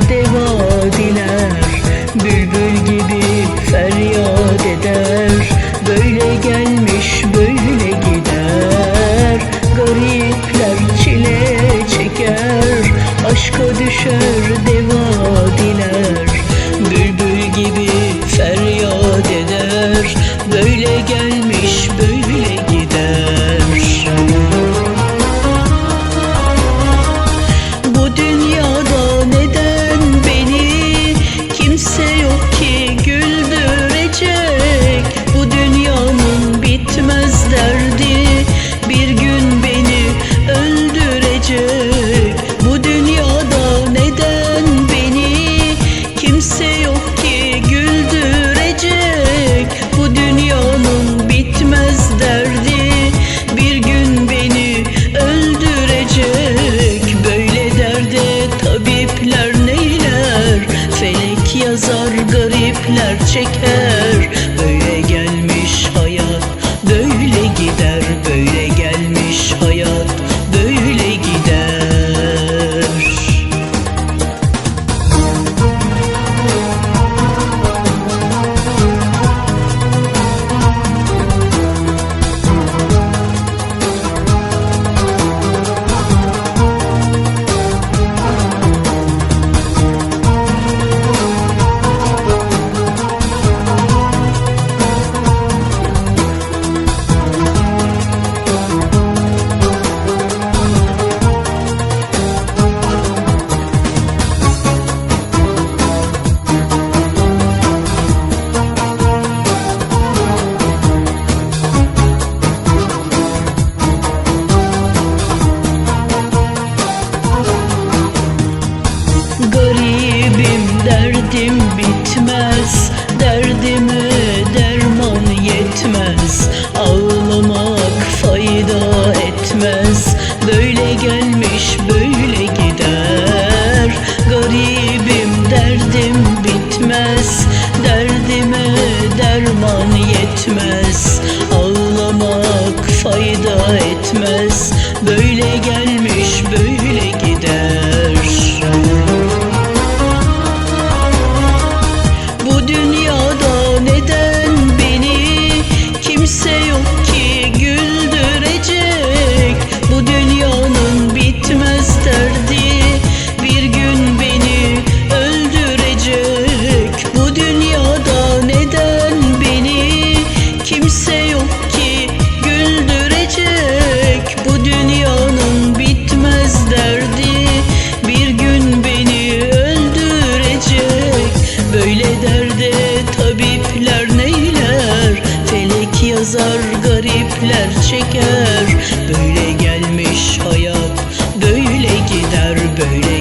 deva Bülbül gibi feryat eder. Böyle gelmiş böyle gider. Garipler çile çeker. Aşka düşer Derdim bitmez Derdime derman yetmez. Ağlamak fayda etmez. Böyle gelmiş böyle gider. Garibim derdim bitmez. Derdime derman yetmez. Ağlamak fayda etmez. Böyle gel kimse Acılar garipler çeker. Böyle gelmiş hayat Böyle gider böyle